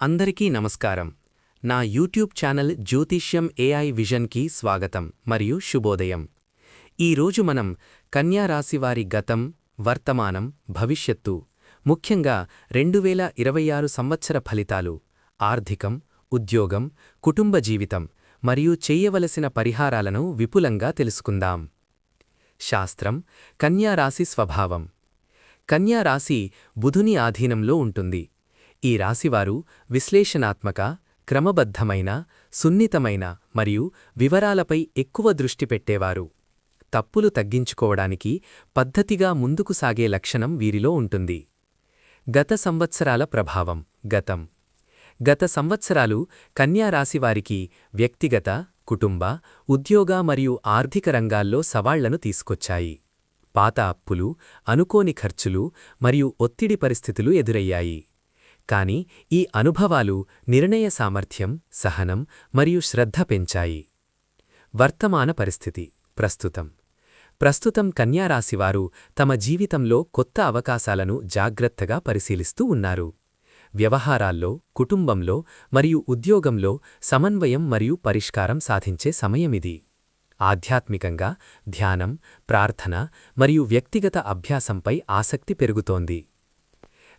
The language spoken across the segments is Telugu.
అందరికీ నమస్కారం. నా యూట్యూబ్ ఛానల్ జ్యోతిష్యం ఏఐ విజన్కి స్వాగతం మరియు శుభోదయం. ఈరోజు మనం కన్యారాశివారి గతం వర్తమానం భవిష్యత్తు ముఖ్యంగా రెండు వేల ఇరవై ఆరు సంవత్సర ఫలితాలు ఆర్థికం ఉద్యోగం కుటుంబ జీవితం మరియు చెయ్యవలసిన పరిహారాలను విపులంగా తెలుసుకుందాం. శాస్త్రం కన్యారాశి స్వభావం. కన్యారాశి బుధుని ఆధీనంలో ఉంటుంది. ఈ రాశివారు విశ్లేషణాత్మక క్రమబద్ధమైన సున్నితమైన మరియు వివరాలపై ఎక్కువ దృష్టి పెట్టేవారు. తప్పులు తగ్గించుకోవడానికి పద్ధతిగా ముందుకు సాగే లక్షణం వీరిలో ఉంటుంది. గత సంవత్సరాల ప్రభావం గతం. గత సంవత్సరాలు కన్యారాశివారికి వ్యక్తిగత కుటుంబ ఉద్యోగ మరియు ఆర్థిక రంగాల్లో సవాళ్ళను తీసుకొచ్చాయి. పాత అప్పులు అనుకోని ఖర్చులు మరియు ఒత్తిడి పరిస్థితులు ఎదురయ్యాయి. కాని ఈ అనుభవాలు నిర్ణయ సామర్థ్యం సహనం మరియు శ్రద్ధ పెంచాయి. వర్తమాన పరిస్థితి ప్రస్తుతం. ప్రస్తుతం కన్యారాశివారు తమ జీవితంలో కొత్త అవకాశాలను జాగ్రత్తగా పరిశీలిస్తూ ఉన్నారు. వ్యవహారాల్లో కుటుంబంలో మరియు ఉద్యోగంలో సమన్వయం మరియు పరిష్కారం సాధించే సమయమిది. ఆధ్యాత్మికంగా ధ్యానం ప్రార్థన మరియు వ్యక్తిగత అభ్యాసంపై ఆసక్తి పెరుగుతోంది.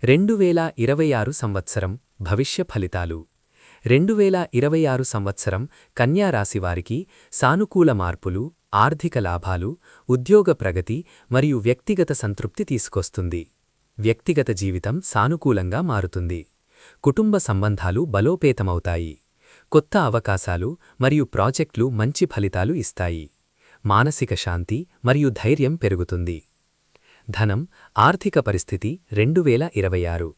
రెండు వేల ఇరవై ఆరు సంవత్సరం భవిష్య ఫలితాలు. రెండు వేల ఇరవై ఆరు సంవత్సరం కన్యారాశివారికి సానుకూల మార్పులు ఆర్థిక లాభాలు ఉద్యోగ ప్రగతి మరియు వ్యక్తిగత సంతృప్తి తీసుకొస్తుంది. వ్యక్తిగత జీవితం సానుకూలంగా మారుతుంది. కుటుంబ సంబంధాలు బలోపేతమవుతాయి. కొత్త అవకాశాలు మరియు ప్రాజెక్టులు మంచి ఫలితాలు ఇస్తాయి. మానసిక శాంతి మరియు ధైర్యం పెరుగుతుంది. ధనం ఆర్థిక పరిస్థితి రెండు వేల ఇరవై ఆరు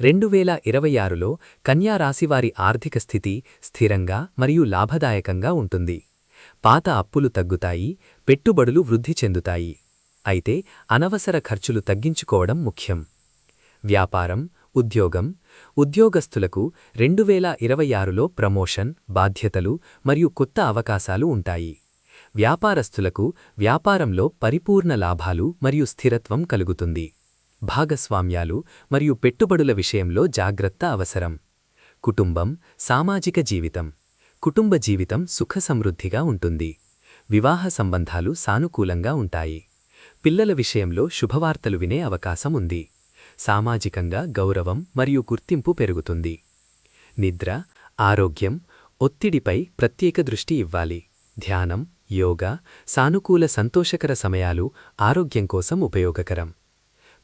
రెండు వేల ఇరవై ఆరులో కన్యారాశివారి ఆర్థిక స్థితి స్థిరంగా మరియు లాభదాయకంగా ఉంటుంది. పాత అప్పులు తగ్గుతాయి పెట్టుబడులు వృద్ధి చెందుతాయి. అయితే అనవసర ఖర్చులు తగ్గించుకోవడం ముఖ్యం. వ్యాపారం ఉద్యోగం ఉద్యోగస్తులకు రెండు వేల ఇరవై ఆరులో ప్రమోషన్ బాధ్యతలు మరియు కొత్త అవకాశాలు ఉంటాయి. వ్యాపారస్తులకు వ్యాపారంలో పరిపూర్ణ లాభాలు మరియు స్థిరత్వం కలుగుతుంది. భాగస్వామ్యాలు మరియు పెట్టుబడుల విషయంలో జాగ్రత్త అవసరం. కుటుంబం సామాజిక జీవితం. కుటుంబ జీవితం సుఖ సమృద్ధిగా ఉంటుంది. వివాహ సంబంధాలు సానుకూలంగా ఉంటాయి. పిల్లల విషయంలో శుభవార్తలు వినే అవకాశం ఉంది. సామాజికంగా గౌరవం మరియు గుర్తింపు పెరుగుతుంది. నిద్ర ఆరోగ్యం ఒత్తిడిపై ప్రత్యేక దృష్టి ఇవ్వాలి. ధ్యానం యోగా సానుకూల సంతోషకర సమయాలు ఆరోగ్యం కోసం ఉపయోగకరం.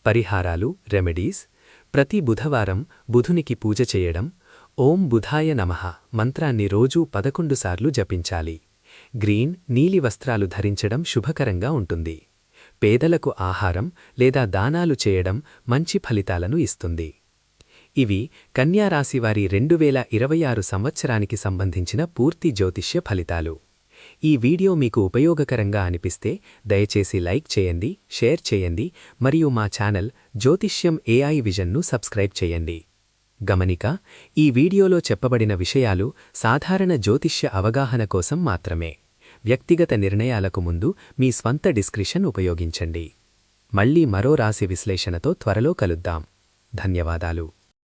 పరిహారాలు రెమెడీస్ ప్రతి బుధవారం బుధునికి పూజ చేయడం ఓం బుధాయ నమః మంత్రాన్ని రోజూ పదకొండు సార్లు జపించాలి. గ్రీన్ నీలి వస్త్రాలు ధరించడం శుభకరంగా ఉంటుంది. పేదలకు ఆహారం లేదా దానాలు చేయడం మంచి ఫలితాలను ఇస్తుంది. ఇవి కన్యారాశివారి రెండు వేల ఇరవై ఆరు సంవత్సరానికి సంబంధించిన పూర్తి జ్యోతిష్య ఫలితాలు. ఈ వీడియో మీకు ఉపయోగకరంగా అనిపిస్తే దయచేసి లైక్ చేయండి షేర్ చేయండి మరియు మా ఛానల్ జ్యోతిష్యం ఏఐ విజన్ను సబ్స్క్రైబ్ చేయండి. గమనిక ఈ వీడియోలో చెప్పబడిన విషయాలు సాధారణ జ్యోతిష్య అవగాహన కోసం మాత్రమే. వ్యక్తిగత నిర్ణయాలకు ముందు మీ స్వంత డిస్క్రిషన్ ఉపయోగించండి. మళ్ళీ మరో రాశి విశ్లేషణతో త్వరలో కలుద్దాం. ధన్యవాదాలు.